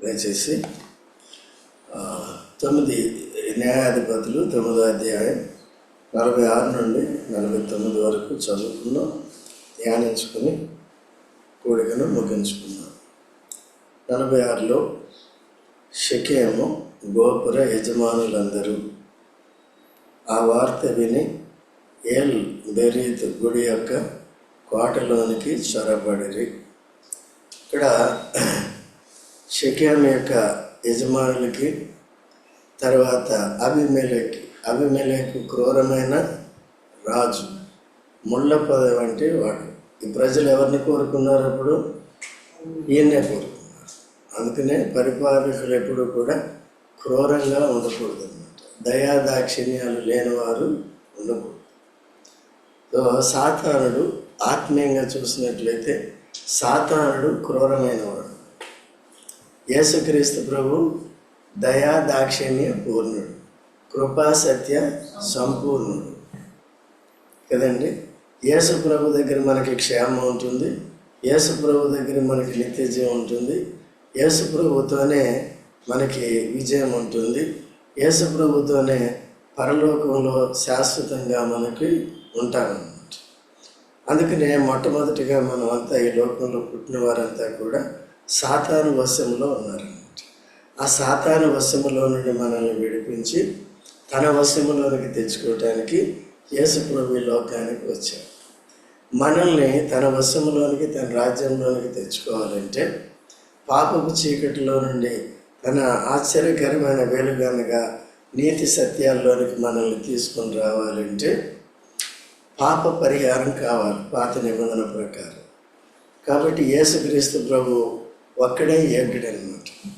దయచేసి తొమ్మిది న్యాయాధిపతులు తొమ్మిదో అధ్యాయం నలభై ఆరు నుండి నలభై తొమ్మిది వరకు చదువుకున్నాం ధ్యానించుకుని కూడికను ముగించుకున్నాం నలభై ఆరులో షకేము గోపుర యజమానులందరూ ఆ వార్త విని ఏల్ బెరీత్ గుడి యొక్క కోటలోనికి చొరబడిరి. ఇక్కడ షకేం యొక్క యజమానులకి తర్వాత అభిమేలకి అభిమేలకు క్రూరమైన రాజు ముళ్ళ పదవి వంటి వాడు. ఈ ప్రజలు ఎవరిని కోరుకున్నారు అప్పుడు? ఈయన్నే కోరుకున్నారు. అందుకనే పరిపాలకులు ఎప్పుడు కూడా క్రూరంగా ఉండకూడదు అనమాట దయా దాక్షిణ్యాలు లేనివారు ఉండకూడదు. సో సాతానుడు ఆత్మీయంగా చూసినట్లయితే సాతానుడు క్రూరమైన వాడు యేసుక్రీస్తు ప్రభు దయా దాక్షిణ్య పూర్ణుడు కృపా సత్య సంపూర్ణుడు. కదండి? యేసు ప్రభు దగ్గర మనకి క్షేమం ఉంటుంది యేసు ప్రభు దగ్గర మనకి నిత్య ఉంటుంది యేసు ప్రభుతోనే మనకి విజయం ఉంటుంది యేసు ప్రభుతోనే పరలోకంలో శాశ్వతంగా మనకి ఉంటామన్నమాట. అందుకనే మొట్టమొదటిగా మనం అంతా ఈ లోకంలో పుట్టిన వారంతా కూడా సాతాను వశంలో ఉన్నారన్నమాట ఆ సాతాను వశములో నుండి మనల్ని విడిపించి తన వశములోనికి తెచ్చుకోవటానికి యేసు ప్రభు లోకానికి వచ్చాడు మనల్ని తన వశములోనికి తన రాజ్యంలోనికి తెచ్చుకోవాలంటే పాపపు చీకటిలో నుండి తన ఆశ్చర్యకరమైన వెలుగనగా నీతి సత్యాల్లోనికి మనల్ని తీసుకొని రావాలంటే పాప పరిహారం కావాలి పాత నిబంధన ప్రకారం. కాబట్టి యేసుక్రీస్తు ప్రభు ఒక్కడే యోగ్యుడనమాట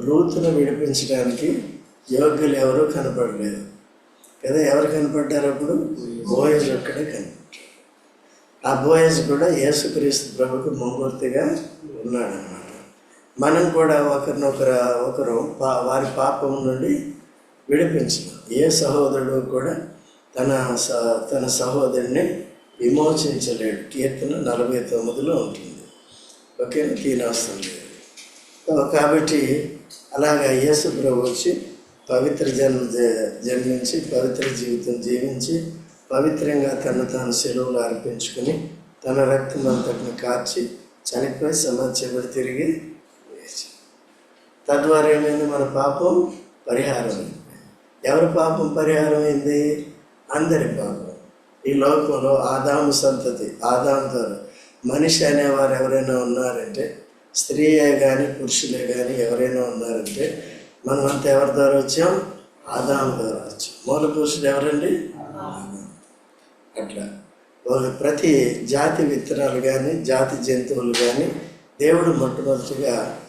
రూతును విడిపించడానికి యోగ్యులు ఎవరూ కనపడలేదు. కదా ఎవరు కనపడ్డారు అప్పుడు? బోయజ్ ఒక్కడే కనపడ్డాడు. ఆ బోయజ్ కూడా యేసుక్రీస్తు ప్రభుకు ముంగుర్తిగా ఉన్నాడనమాట మనం కూడా ఒకరినొకరు ఒకరు పా వారి పాపం నుండి విడిపించడం. ఏ సహోదరుడు కూడా తన స తన సహోదరుని విమోచించలేడు. కీర్తన నలభై తొమ్మిదిలో ఉంటుంది. ఓకేనా? తీనవసరం లేదు కాబట్టి అలాగా యేసు ప్రభు వచ్చి పవిత్ర జన్మ జ- జన్మించి పవిత్ర జీవితం జీవించి పవిత్రంగా తను తాను సెలవులు అర్పించుకుని తన రక్తం అంతటిని కార్చి చనిపోయి సమాచారం తిరిగి తద్వారా ఏమైంది? మన పాపం పరిహారం ఎవరి పాపం పరిహారం అయింది అందరి పాపం. ఈ లోకంలో ఆదాము సంతతి ఆదాము ద్వారా. మనిషి అనేవారు ఎవరైనా ఉన్నారంటే స్త్రీయే కానీ పురుషులే కానీ ఎవరైనా ఉన్నారంటే మనం అంత ఎవరి ద్వారా వచ్చాం? ఆదాం ద్వారా వచ్చాం. మూల పురుషుడు ఎవరండి? అట్లా. ఒక ప్రతి జాతి విత్తనాలు కానీ జాతి జంతువులు కానీ దేవుడు మొట్టమొదటిగా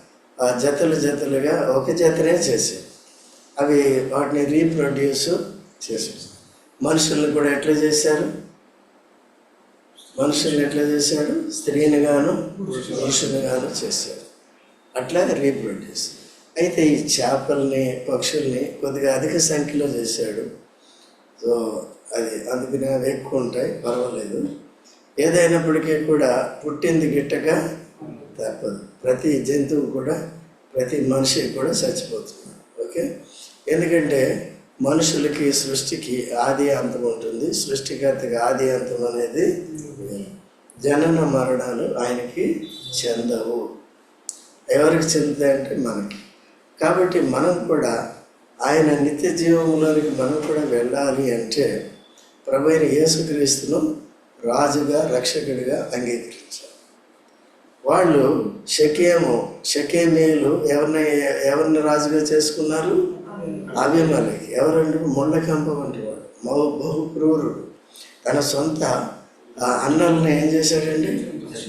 ఆ జతలు జతలుగా ఒక జతనే చేశాడు. అవి వాటిని రీప్రొడ్యూస్ చేశాడు. మనుషులను కూడా ఎట్లా చేశారు? మనుషుల్ని ఎట్లా చేశాడు? స్త్రీని గాను పురుషుని గాను చేశాడు. అట్లాగే రీప్రొడ్యూస్ అయితే ఈ చేపల్ని పక్షుల్ని కొద్దిగా అధిక సంఖ్యలో చేశాడు. సో అది అందుకని అవి ఎక్కువ ఉంటాయి పర్వాలేదు. ఏదైనప్పటికీ కూడా పుట్టింది గిట్టగా తప్పదు. ప్రతి జంతువు కూడా ప్రతి మనిషి కూడా చచ్చిపోతుంది. ఓకే? ఎందుకంటే మనుషులకి సృష్టికి ఆది అంతం ఉంటుంది. సృష్టికర్తకి ఆది అంతం అనేది జనన మరణాలు ఆయనకి చెందవు. ఎవరికి చెందుతాయంటే మనకి. కాబట్టి మనం కూడా ఆయన నిత్య జీవంలోనికి మనం కూడా వెళ్ళాలి అంటే ప్రభు అయిన యేసుక్రీస్తును రాజుగా రక్షకుడిగా అంగీకరించారు వాళ్ళు షకేము షకేమేలు ఎవరిని ఎవరిని రాజుగా చేసుకున్నారు? అభిమలకి ఎవరంటే ముళ్ళకంప వంటి వాడు. బహు బహు క్రూరుడు. తన సొంత అన్నల్ని ఏం చేశాడండి?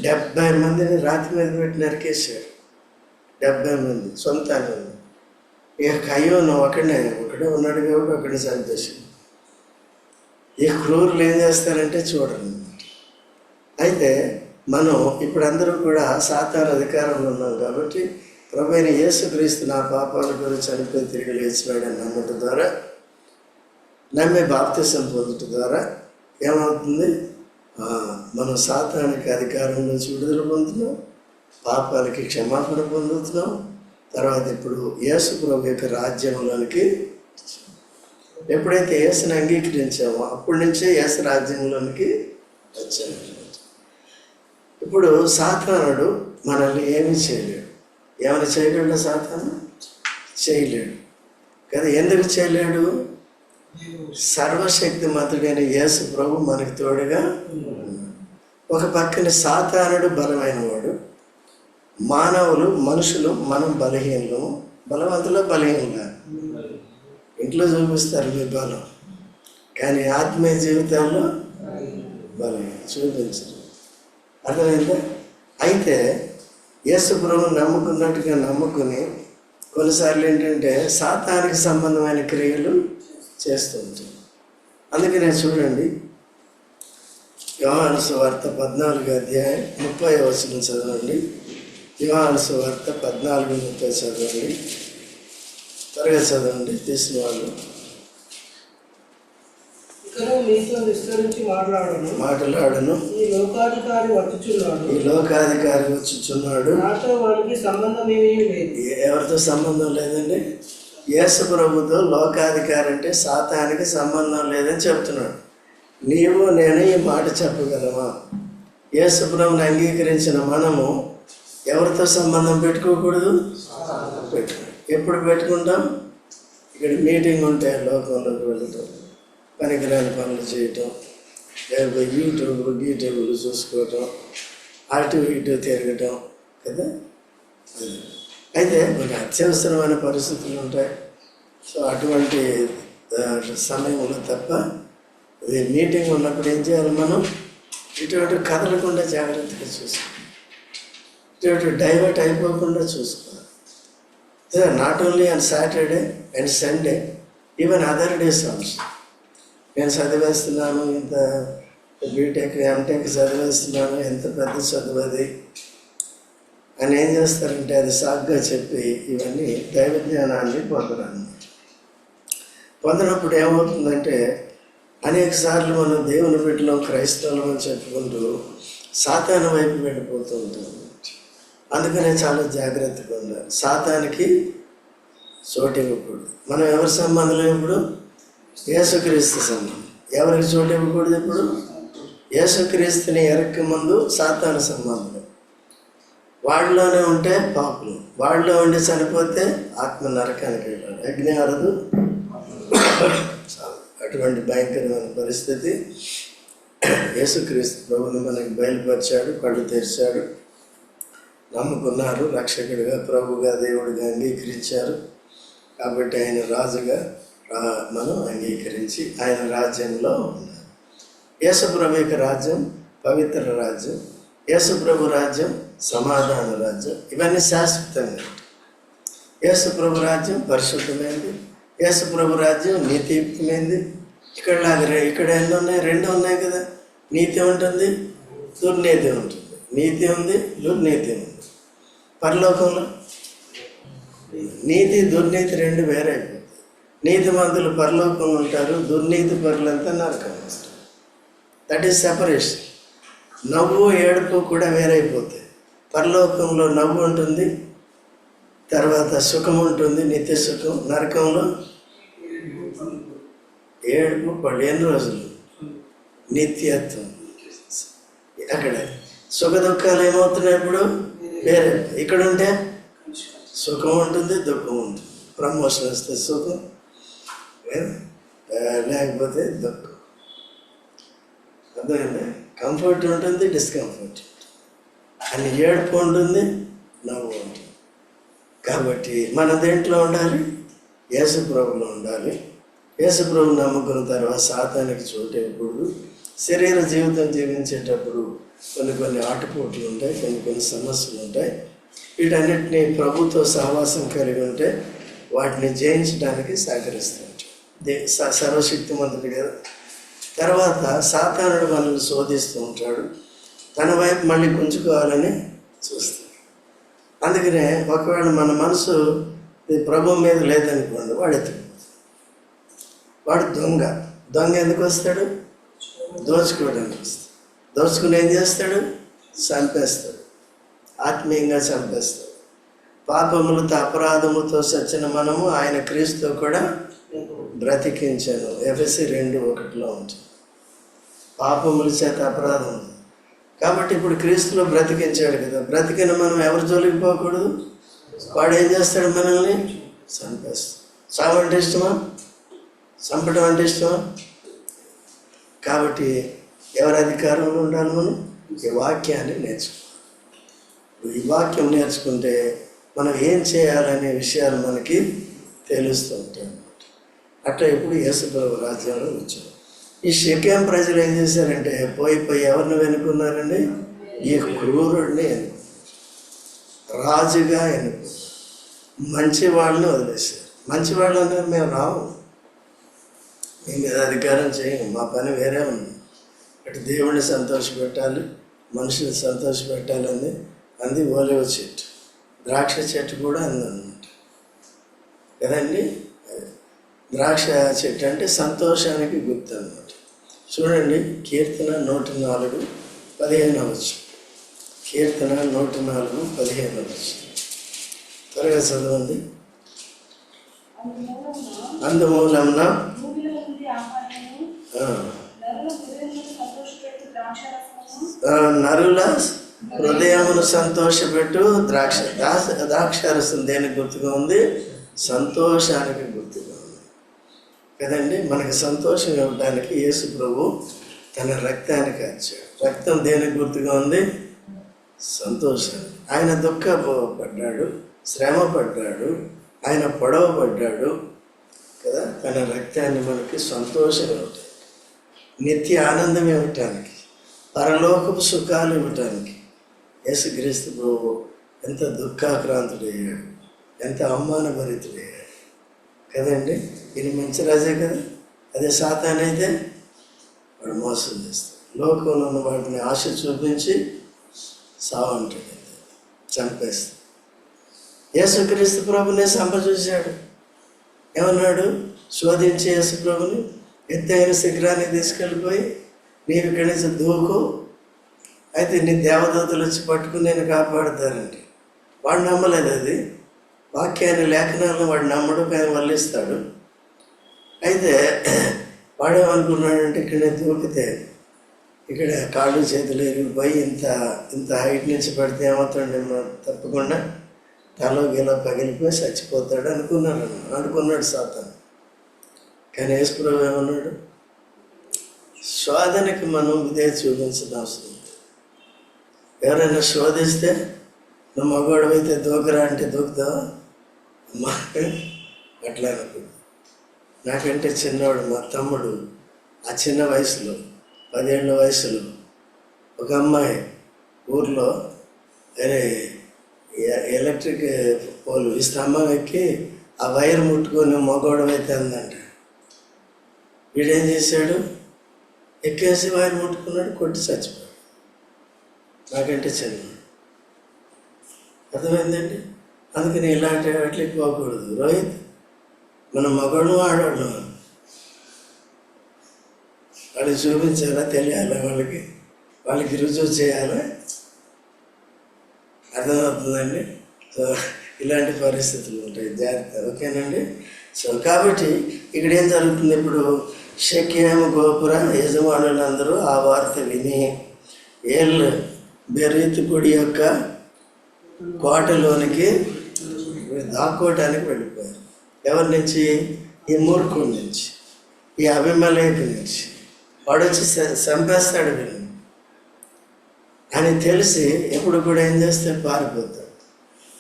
డెబ్బై మందిని రాతి మీద పెట్టి నరికేశాడు. డెబ్బై మంది సొంత అన్నల్ని ఇక కయ్యోను ఒకడే ఒకడే ఉన్నాడు కాబట్టి ఒకడే సంతోషం ఈ క్రూరులు ఏం చేస్తారంటే చూడండి. అయితే మనం ఇప్పుడు అందరూ కూడా సాతాన అధికారంలో ఉన్నాం కాబట్టి ప్రభు అయిన యేసుక్రీస్తు నా పాపాల గురించి చనిపోయి తిరిగి లేచినాడని నమ్మటం ద్వారా నమ్మే బాప్తిసం పొందటం ద్వారా ఏమవుతుంది? మనం సాతానికి అధికారం నుంచి విడుదల పొందుతున్నాం పాపాలకి క్షమాపణ పొందుతున్నాం. తర్వాత ఇప్పుడు యేసు ప్రభు యొక్క రాజ్యంలోనికి ఎప్పుడైతే యేసుని అంగీకరించామో అప్పటి నుంచే యేసు రాజ్యంలోనికి వచ్చాము ఇప్పుడు సాతానుడు మనల్ని ఏమీ చేయలేడు. ఏమైనా చేయగలడు సాతాను? చేయలేడు. కదా ఎందుకు చేయలేడు? సర్వశక్తి సర్వశక్తిమంతుడైన యేసు ప్రభు మనకు తోడుగా ఒక పక్కన సాతానుడు బలమైన వాడు మానవులు మనుషులు మనం బలహీనము బలవంతులు బలహీనగా ఇంట్లో చూపిస్తారు మీ బలం కానీ ఆత్మీయ జీవితాల్లో బలం చూపించరు. అర్థమైందా? అయితే యేసు ప్రభు నమ్ముకున్నట్టుగా నమ్ముకుని కొన్నిసార్లు ఏంటంటే సాతానికి సంబంధమైన క్రియలు చేస్తూ ఉంటాం అందుకనే చూడండి. యోహాను సువార్త పద్నాలుగు అధ్యాయం ముప్పై వచనం చదవండి. యోహాను సువార్త పద్నాలుగు ముప్పై చదవండి. త్వరగా చదవండి తీసిన వాళ్ళు. మాట్లాడను. మాట్లాడను. ఈ లోకాధికారి వచ్చుచున్నాడు. ఈ లోకాధికారి వచ్చుచున్నాడు. నాతో వానికి సంబంధం ఎవరితో సంబంధం లేదండి? యేసు ప్రభుతో లోకాధికారి అంటే సాతానికి సంబంధం లేదని చెప్తున్నాడు నీవు నేను ఈ మాట చెప్పగలమా? యేసు ప్రభుని అంగీకరించిన మనము ఎవరితో సంబంధం పెట్టుకోకూడదు? ఎప్పుడు పెట్టుకుంటాం? ఇక్కడ మీటింగ్ ఉంటే లోకంలోకి వెళ్ళటం పనికిరాని పనులు చేయటం లేకపోతే యూట్యూబ్ గీట్యూబ్లు చూసుకోవటం అటు ఇటు తిరగటం కదా? అది. అయితే కొన్ని అత్యవసరమైన పరిస్థితులు ఉంటాయి. సో అటువంటి సమయంలో తప్ప ఇది మీటింగ్ ఉన్నప్పుడు ఏం చేయాలి మనం? ఇటువంటి కదలకుండా జాగ్రత్తగా చూసుకోవాలి. ఇటువంటి డైవర్ట్ అయిపోకుండా చూసుకోవాలి. Not only on Saturday and Sunday even other days also నేను చదివేస్తున్నాను ఇంత బీటెక్ ఎంటెక్ చదివేస్తున్నాను ఎంత పెద్ద చదువు అది? అని ఏం చేస్తారంటే అది సాగ్గా చెప్పి ఇవన్నీ దైవ జ్ఞానాన్ని పొందడం పొందినప్పుడు ఏమవుతుందంటే అనేక సార్లు మనం దేవుని బిడ్డలో క్రైస్తవులం అని చెప్పుకుంటూ సాతాను వైపు వెళ్ళిపోతూ ఉంటాం. అందుకనే చాలా జాగ్రత్తగా ఉండాలి. సాతానికి చోటు ఇవ్వకూడదు. మనం ఎవరి సంబంధం ఇప్పుడు? యేసుక్రీస్తు సంబంధం. ఎవరికి చోటు ఇవ్వకూడదు ఇప్పుడు? యేసుక్రీస్తుని ఎరక్క ముందు సాతాను సంబంధం. వాళ్ళలోనే ఉంటే పాపులు. వాళ్ళలో ఉండి చనిపోతే ఆత్మ నరకానికి వెళ్ళాలి. అగ్ని అరదు అటువంటి భయంకరమైన పరిస్థితి. యేసుక్రీస్తు ప్రభుని మనకి బయలుపరిచాడు కళ్ళు తెరిచాడు. నమ్ముకున్నారు. రక్షకుడిగా ప్రభుగా దేవుడిగా అంగీకరించారు. కాబట్టి ఆయన రాజుగా రా- మనం అంగీకరించి ఆయన రాజ్యంలో ఉన్నారు. యేసుప్రభు యొక్క రాజ్యం పవిత్ర రాజ్యం. యేసుప్రభు రాజ్యం సమాధాన రాజ్యం. ఇవన్నీ శాశ్వతంగా. యేసుప్రభు రాజ్యం పరిశుద్ధమైంది. యేసుప్రభు రాజ్యం నీతియుక్తమైంది. ఇక్కడ లాగా ఇక్కడ ఎన్ని ఉన్నాయి? రెండు ఉన్నాయి కదా. నీతి ఉంటుంది దుర్నీతి ఉంటుంది. నీతి ఉంది దుర్నీతి ఉంది. పరలోకంలో నీతి దుర్నీతి రెండు వేరైపోతుంది నీతి మంతులు పరలోకంలో ఉంటారు దుర్నీతి పరులంతా నరకం దట్ ఈస్ సెపరేషన్ నవ్వు ఏడుపు కూడా వేరైపోతాయి. పరలోకంలో నవ్వు ఉంటుంది తర్వాత సుఖం ఉంటుంది నిత్య సుఖం నరకంలో ఏడుపు పదిహేను రోజులు? నిత్యత్వం. అక్కడ సుఖ దుఃఖాలు ఏమవుతున్నాయి ఇప్పుడు? వేరే ఇక్కడ ఉంటే సుఖం ఉంటుంది దుఃఖం ఉంటుంది. ప్రమోషన్ వస్తే సుఖం లేకపోతే దుఃఖం. అర్థమైందా? కంఫర్ట్ ఉంటుంది డిస్కంఫర్ట్ అని ఏడుపు ఉంటుంది నవ్వు ఉంటుంది కాబట్టి మన దేంట్లో ఉండాలి? యేసుప్రభులో ఉండాలి. యేసుప్రభు నమ్ముకున్న తర్వాత సాతానికి చోటు ఇవ్వకూడదు. శరీర జీవితం జీవించేటప్పుడు కొన్ని కొన్ని ఆటపోట్లు ఉంటాయి కొన్ని కొన్ని సమస్యలు ఉంటాయి. వీటన్నిటిని ప్రభుతో సహవాసం కలిగి ఉంటే వాటిని జయించడానికి సహకరిస్తాడు దే స- సర్వశక్తిమంతుడు కదా. తర్వాత సాతానుడు మనల్ని శోధిస్తూ ఉంటాడు. తన వైపు మళ్ళీ గుంజుకోవాలని చూస్తుంది. అందుకనే ఒకవేళ మన మనసు ప్రభు మీద లేదనుకోండి వాడు ఎత్తుకుపోతాడు. వాడు దొంగ. దొంగ ఎందుకు వస్తాడు? దోచుకోవడానికి వస్తాడు. దోచుకుని ఏం చేస్తాడు? చంపేస్తాడు. ఆత్మీయంగా చంపేస్తాడు. పాపములతో అపరాధముతో సచ్చిన మనము ఆయన క్రీస్తు కూడా బ్రతికించాను. ఎఫ్ఎస్సి రెండు ఒకటిలో ఉంటుంది. పాపముల చేత అపరాధం కాబట్టి ఇప్పుడు క్రీస్తులో బ్రతికించాడు కదా. బ్రతికిన మనం ఎవరు జోలికి పోకూడదు? వాడు ఏం చేస్తాడు మనల్ని? చంపేస్తాడు. చావు అంటే ఇష్టమా? చంపడం అంటే ఇష్టమా? కాబట్టి ఎవరి అధికారంలో ఉండాలి మనం? ఈ వాక్యాన్ని నేర్చుకోవాలి. ఈ వాక్యం నేర్చుకుంటే మనం ఏం చేయాలనే విషయాలు మనకి తెలుస్తూ ఉంటాయి అన్నమాట. అట్లా ఇప్పుడు యేసుప్రభు రాజ్యంలో వచ్చాడు ఈ షకేం ప్రజలు ఏం చేశారంటే పోయి పోయి ఎవరిని వెనుకున్నారండి? ఈ క్రూరుడిని రాజుగా ఎన్నుకు మంచి వాళ్ళని వదిలేశారు. మంచి వాళ్ళు మేము రాము. మీ మీద అధికారం చేయము మా పని వేరే ఉంది. అటు దేవుడిని సంతోషపెట్టాలి మనుషుని సంతోషపెట్టాలని అంది ఓలివ చెట్టు. ద్రాక్ష చెట్టు కూడా అందనమాట కదండి? ద్రాక్ష చెట్టు అంటే సంతోషానికి గుర్తు అన్నమాట. చూడండి కీర్తన నూట నాలుగు పదిహేను వచ్చు కీర్తన నూట నాలుగు పదిహేను అవచ్చు త్వరగా చదవండి. అందుమూలమున నరుల హృదయమును సంతోషపెట్టు ద్రాక్ష దాక్ష దాక్షారసం దేనికి గుర్తుగా ఉంది? సంతోషానికి గుర్తుగా కదండి? మనకి సంతోషం ఇవ్వడానికి యేసు ప్రభు తన రక్తాన్ని వచ్చాడు రక్తం దేనికి గుర్తుగా ఉంది? సంతోషాన్ని ఆయన దుఃఖపడ్డాడు శ్రమ పడ్డాడు ఆయన పొడవ పడ్డాడు కదా? తన రక్తాన్ని మనకి సంతోషం ఇవ్వటానికి నిత్య ఆనందం ఇవ్వటానికి పరలోకపు సుఖాలు ఇవ్వటానికి యేసుక్రీస్తు ప్రభు ఎంత దుఃఖాక్రాంతుడయ్యాడు ఎంత అవమానభరితుడయ్యాడు. కదండి? ఇది మంచి రాజే కదా? అదే సాతాన్ అయితే వాడు మోసం చేస్తాడు. లోకంలో ఉన్న వాటిని ఆశ చూపించి సావంటాడు. చంపేస్తాడు. యేసుక్రీస్తు ప్రభునే సంపచూశాడు ఏమన్నాడు? శోధించి యేసు ప్రభుని ఎత్తైన శిఖరాన్ని తీసుకెళ్ళిపోయి నీవు ఇక్కడి నుంచి దూకు. అయితే నీ దేవదూతలు వచ్చి పట్టుకుని నేను కాపాడుతారండి వాడు నమ్మలేదు అది. వాక్యాన్ని లేఖనాలను వాడు నమ్మడు కానీ మళ్ళిస్తాడు అయితే వాడేమనుకున్నాడంటే ఇక్కడ దూకితే ఇక్కడ కాళ్ళు చేతులు ఎరిగిపోయి ఇంత ఇంత హైట్ నుంచి పడితే ఏమవుతాడు తప్పకుండా తలో గీలో పగిలిపోయి చచ్చిపోతాడు అనుకున్నాడు. అనుకున్నాడు సాతాను. కానీ యేసుప్రభు ఏమన్నాడు? శోధనకి మనం ఇదే చూపించిన అవసరం. ఎవరైనా శోధిస్తే నువ్వు మగవాడు అయితే దూకరా అంటే దూకుతావా? మాట అట్లా నాకంటే చిన్నవాడు మా తమ్ముడు ఆ చిన్న వయసులో పదిహేళ్ళ వయసులో ఒక అమ్మాయి ఊర్లో అరే ఎలక్ట్రిక్ పోలు ఈ స్తంభం ఎక్కి ఆ వైర్ ముట్టుకొని మగవాడు అయితే అందంట. వీడేం చేశాడు? ఎక్కేసి వైర్ ముట్టుకున్నాడు కొట్టి చచ్చిపోయాడు. నాకంటే చిన్న అర్థమైందండి? అందుకని ఇలాంటి వాటికి పోకూడదు రోహిత్ మన మగవాడు ఆడవాడు వాళ్ళకి చూపించాలా తెలియాలా వాళ్ళకి? వాళ్ళకి రుజువు చేయాలా? అర్థమవుతుందండి? సో ఇలాంటి పరిస్థితులు ఉంటాయి. జాగ్రత్త. ఓకేనండి? సో కాబట్టి ఇక్కడ ఏం జరుగుతుంది? ఇప్పుడు షక్యం గోపుర యజమానులందరూ ఆ వార్త విని ఏళ్ళు బెరీతుకుడి యొక్క కోటలోనికి దాక్కోవటానికి వెళ్ళిపోయారు. ఎవరి నుంచి? ఈ మూర్ఖుడి నుంచి. ఈ అభిమలేఖ నుంచి. వాడు వచ్చి చంపేస్తాడు వీళ్ళు అని తెలిసి ఎప్పుడు కూడా ఏం చేస్తే పారిపోతాడు.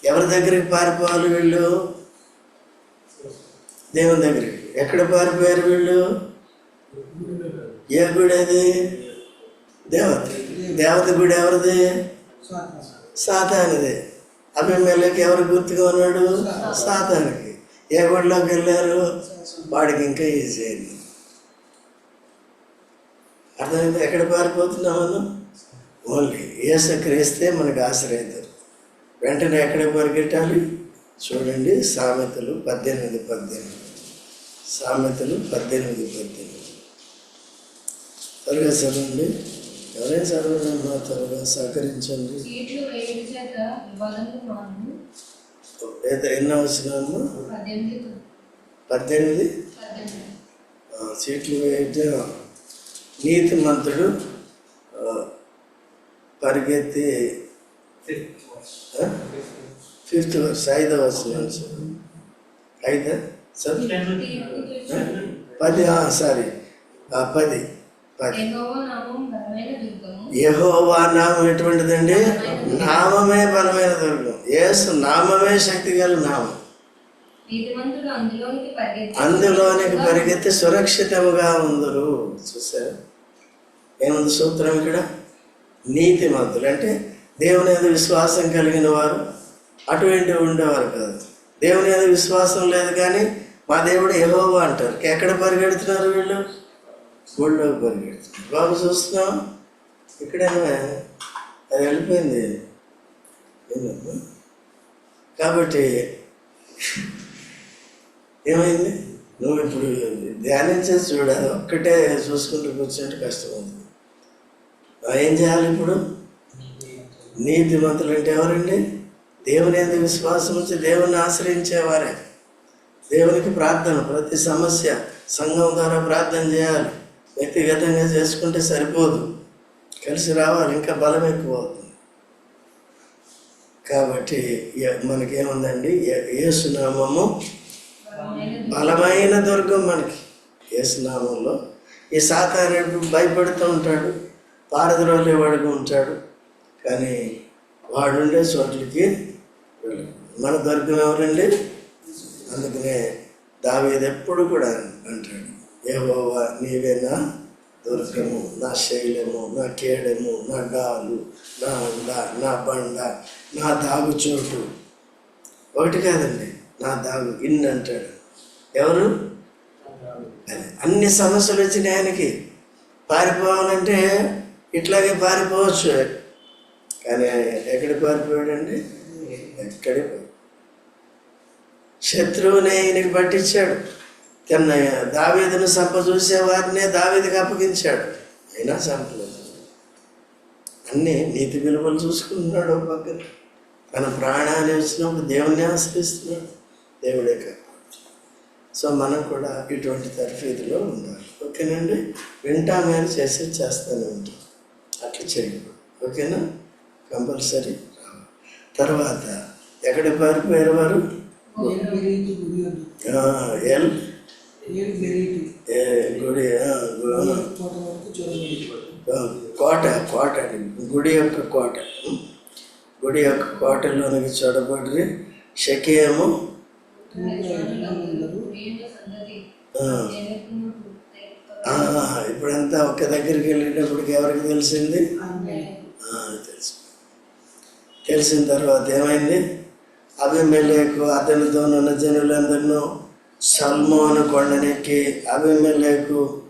ఎవరి దగ్గరికి పారిపోవాలి వీళ్ళు? దేవుని దగ్గరికి. ఎక్కడ పారిపోయారు వీళ్ళు? ఏ గుడి అది? దేవత. దేవత గుడి ఎవరిది? సాతానిదే. అభిమేలకి ఎవరు గుర్తుగా ఉన్నాడు? సాతానికి. ఏ గుడిలోకి వెళ్ళారు? వాడికి ఇంకా ఈజీ అయింది అర్థమైంది? ఎక్కడ పారిపోతున్నాం మనం? ఓన్లీ ఏసక్రీస్తే మనకు ఆశ్రయితారు. వెంటనే ఎక్కడ పరిగెట్టాలి? చూడండి సామెతలు పద్దెనిమిది పద్దెనిమిది. సామెతలు పద్దెనిమిది పద్దెనిమిది. త్వరగా చదవండి. ఎవరైనా చదవడం మా త్వరగా సహకరించండి. ఎన్నో వచ్చినాము పద్దెనిమిది. సీట్లు వేయటం నీతిమంతుడు ఆ, పరిగెత్తి ఫిఫ్త్ వర్స్ ఐదో వస్తున్నాను సార్. ఐదా? సార్? పది సారీ పది. యెహోవా నామం ఎటువంటిదండి? నామమే బలమైన దుర్గం. యేసు నామమే శక్తి గల నామం అందులోనికి పరిగెత్తి సురక్షితముగా ఉందరు. చూసారు ఏముంది సూత్రం ఇక్కడ? నీతిమంతులు. అంటే దేవుని మీద విశ్వాసం కలిగిన వారు అటువంటి ఉండేవారు కాదు. దేవుని మీద విశ్వాసం లేదు కానీ మా దేవుడు ఎహోవా అంటారు. ఎక్కడ పరిగెడుతున్నారు వీళ్ళు? గోల్డ్లోకి పరిగెడుతుంది బాబు చూస్తున్నాం? ఇక్కడేమో అది వెళ్ళిపోయింది. కాబట్టి ఏమైంది? నువ్వు ఇప్పుడు ధ్యానించేసి చూడాలి ఒక్కటే చూసుకుంటూ కూర్చుంటే కష్టం ఉంది ఏం చేయాలి ఇప్పుడు? నీతి మంతులు అంటే ఎవరండి? దేవుని ఎందుకు విశ్వాసం వచ్చి దేవుని ఆశ్రయించేవారే. దేవునికి ప్రార్థన ప్రతి సమస్య సంఘం ద్వారా ప్రార్థన చేయాలి. వ్యక్తిగతంగా చేసుకుంటే సరిపోదు. కలిసి రావాలి ఇంకా బలం ఎక్కువ అవుతుంది. కాబట్టి మనకేముందండి? ఏసునామము బలమైన దుర్గం మనకి. యేసునామంలో ఈ సాతానుడు భయపడుతూ ఉంటాడు పారద్రోలేవాడుగా ఉంటాడు. కానీ వాడుండే చోట్లకి మన దుర్గం ఎవరండి? అందుకనే దావేది ఎప్పుడు కూడా అంటాడు. ఏవోవా నీవే నా దుర్గము నా శైలము నా కేడము నా డాలు నా ఉండ నా బండ నా దాగుచోటు. ఒకటి కాదండి నా దాగు ఇన్ని అంటాడు. ఎవరు? అన్ని సమస్యలు వచ్చినాయి ఆయనకి. పారిపోవాలంటే ఇట్లాగే పారిపోవచ్చు. కానీ ఎక్కడికి పారిపోయాడండి? ఎక్కడికి? శత్రువుని ఈయనకి పట్టించాడు. తన దావీదును సంప చూసే వారినే దావీదికి అప్పగించాడు. అయినా చంపలేదు అన్నీ నీతి విలువలు చూసుకుంటున్నాడు ఒక పక్కన. తన ప్రాణాన్ని వచ్చినప్పుడు దేవుణ్ణి ఆశ్రయిస్తున్నాడు. దేవుడే కాపాడు సో మనం కూడా ఇటువంటి తరఫీదులో ఉండాలి. ఓకేనండి? వింటామని చేసి చేస్తూనే ఉంటాం. అట్లా చేయకూడదు ఓకేనా? కంపల్సరీ తర్వాత ఎక్కడ పారిపోయారు వారు? ఎల్ ఏడు గుడి కోట వరకు కోట గుడి యొక్క కోట. గుడి యొక్క కోటలోనికి చూడబడి షకేము. ఇప్పుడంతా ఒక్క దగ్గరికి వెళ్ళేటప్పటికి ఎవరికి తెలిసింది? తెలుసు. తెలిసిన తర్వాత ఏమైంది? అభిమెలేకు అతనితోనున్న జనులందరినూ సల్మోను కొండనెక్కి అభిమెలేకు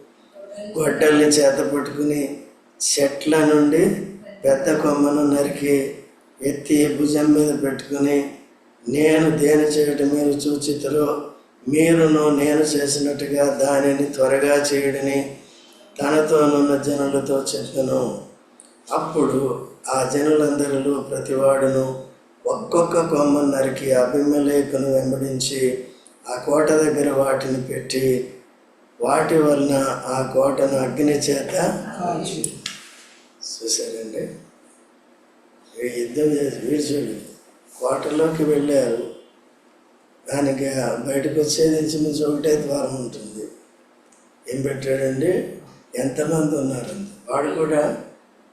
గొడ్డల్ని చేత పట్టుకుని చెట్ల నుండి పెద్ద కొమ్మను నరికి ఎత్తి భుజం మీద పెట్టుకుని నేను దేని చేయటం మీరు చూచితరో మీరును నేను చేసినట్టుగా దానిని త్వరగా చేయడని తనతోనున్న జనులతో చెప్పను. అప్పుడు ఆ జనులందరిలో ప్రతివాడును ఒక్కొక్క కొమ్మను నరికి అభిమలేఖను వెంబడించి ఆ కోట దగ్గర వాటిని పెట్టి వాటి వలన ఆ కోటను అగ్ని చేత చూశారండి. యుద్ధం చేసి వీడు చూడు కోటలోకి వెళ్ళారు. దానికి బయటకు వచ్చేది ఇంచుమించు ఒకటే ద్వారం ఉంటుంది. ఏం పెట్టాడండి? ఎంతమంది ఉన్నారంత వాడు కూడా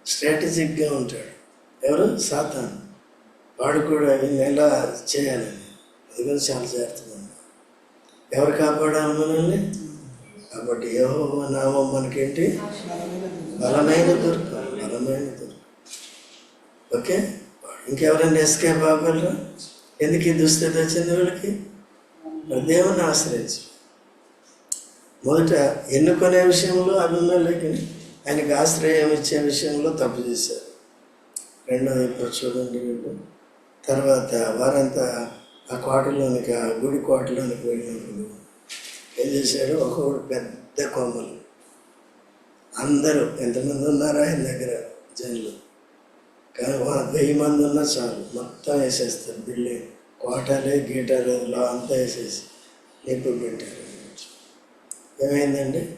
స్ట్రాటజిక్గా ఉంటాడు. ఎవరు? సాతాన్. వాడు కూడా ఎలా చేయాలని. అది కూడా చాలా జాగ్రత్తగా ఉంది ఎవరు కాపాడాలి మనల్ని? కాబట్టి ఏహో నామం మనకేంటి? బలమైన దుర్గం. బలమైన దుర్గం బలమైన ఓకే? ఇంకెవరైనా ఎస్కేప్ అవ్వగలరా? ఎందుకు ఈ దుస్థితి వచ్చింది వీళ్ళకి? దేవుని ఆశ్రయించు. మొదట ఎన్నుకునే విషయంలో అభిమానులకి ఆయనకి ఆశ్రయం ఇచ్చే విషయంలో తప్పు చేశారు. రెండోది ఇప్పుడు చూడండి వీళ్ళు తర్వాత వారంతా ఆ కోటలోనికి ఆ గుడి కోటలోనికి వెళ్ళినప్పుడు ఏం చేశాడు? ఒక్కొక్కడు పెద్ద కొమ్మలు. అందరూ ఎంతమంది ఉన్నారు ఆయన దగ్గర? జనులు. కానీ వెయ్యి మంది ఉన్నా చాలు. మొత్తం వేసేస్తారు బిల్డింగ్. కోటాలే గీటాలు లో అంతా వేసేసి నిప్పు పెట్టారు. ఏమైందండి.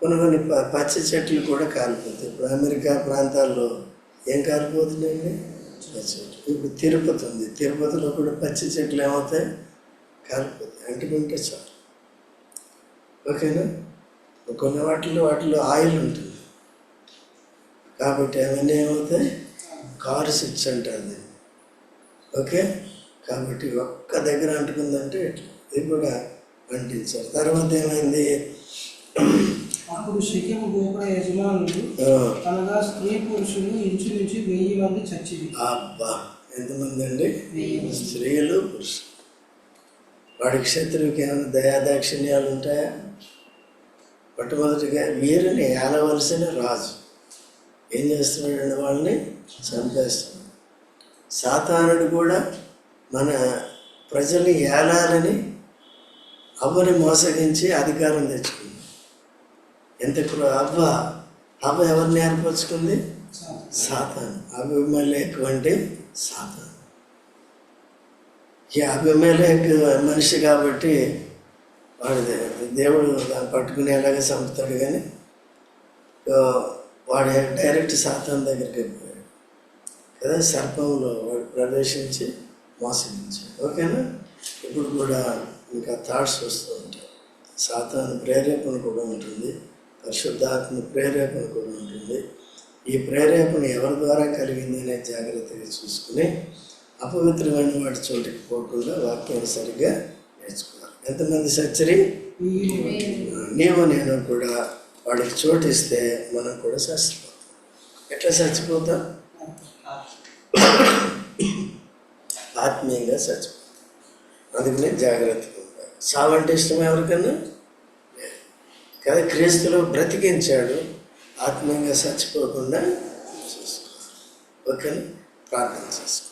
కొన్ని కొన్ని పచ్చ చెట్లు కూడా కాలిపోతాయి. ఇప్పుడు అమెరికా ప్రాంతాల్లో ఏం కాలిపోతున్నాయండి? చెట్లు ఇప్పుడు తిరుపతి ఉంది. తిరుపతిలో కూడా పచ్చి చెట్లు ఏమవుతాయి? కాలిపోతాయి. అంటుకుంటే చాలు. ఓకేనా? కొన్ని వాటిలో వాటిలో ఆయిల్ ఉంటుంది. కాబట్టి అవన్నీ ఏమవుతాయి? కారు స్విచ్ అంటుంది ఓకే? కాబట్టి ఒక్క దగ్గర అంటుకుందంటే ఇట్లా. ఇది కూడా పండించారు. తర్వాత ఏమైంది? అప్పుడు శిఖము గోపుర యజమానులు ఆ, అనగా స్త్రీ పురుషులు ఇంచుమించు వెయ్యి మంది చచ్చిరి అబ్బా ఎంతమంది అండి? స్త్రీలు పురుషులు. వాడికి శత్రువుకి ఏమైనా దయాదాక్షిణ్యాలు ఉంటాయా? మొట్టమొదటిగా వీరిని ఏలవలసిన రాజు. ఏం చేస్తున్నాడండి వాళ్ళని చంపేస్తున్నాడు. సాతానుడు కూడా మన ప్రజల్ని ఏలాలని అవ్వని మోసగించి అధికారం తెచ్చుకుంది. ఎంత క్రూ- అవ్వ అవ్వ ఎవరిని ఏర్పరచుకుంది సాతాను. అభిమలేక్ అంటే సాతాను. ఈ అభిమలేక్ మనిషి కాబట్టి వాడు దేవుడు దాన్ని పట్టుకునేలాగా చంపుతాడు కానీ వాడు డైరెక్ట్ సాతాన్ దగ్గరికి వెళ్ళిపోయాడు. కదా సర్పంలో వాడు ప్రవేశించి మోసగించాడు. ఓకేనా? ఇప్పుడు కూడా ఇంకా థాట్స్ వస్తూ ఉంటాయి. సాతాను ప్రేరేపణ కూడా ఉంటుంది. పరిశుద్ధాత్మ ప్రేరేపణ కూడా ఉంటుంది. ఈ ప్రేరేపణ ఎవరి ద్వారా కలిగింది అనే జాగ్రత్తగా చూసుకుని అపవిత్రమైన వాటి చోటికి పోకుండా వాక్యాన్ని సరిగ్గా నేర్చుకోవాలి. ఎంతమంది సచ్చరి? నీవు నేను కూడా వాడికి చోటిస్తే మనం కూడా చచ్చిపోతాం ఎట్లా చచ్చిపోతాం ఆత్మీయంగా చచ్చిపోతాం అందుకనే జాగ్రత్తగా ఉంటారు సావంటే ఇష్టం ఎవరికన్నా? కదా క్రీస్తులో బ్రతికించాడు ఆత్మీయంగా చచ్చిపోకుండా చూసుకోవాలి ఓకేనా? ప్రార్థన చేసుకో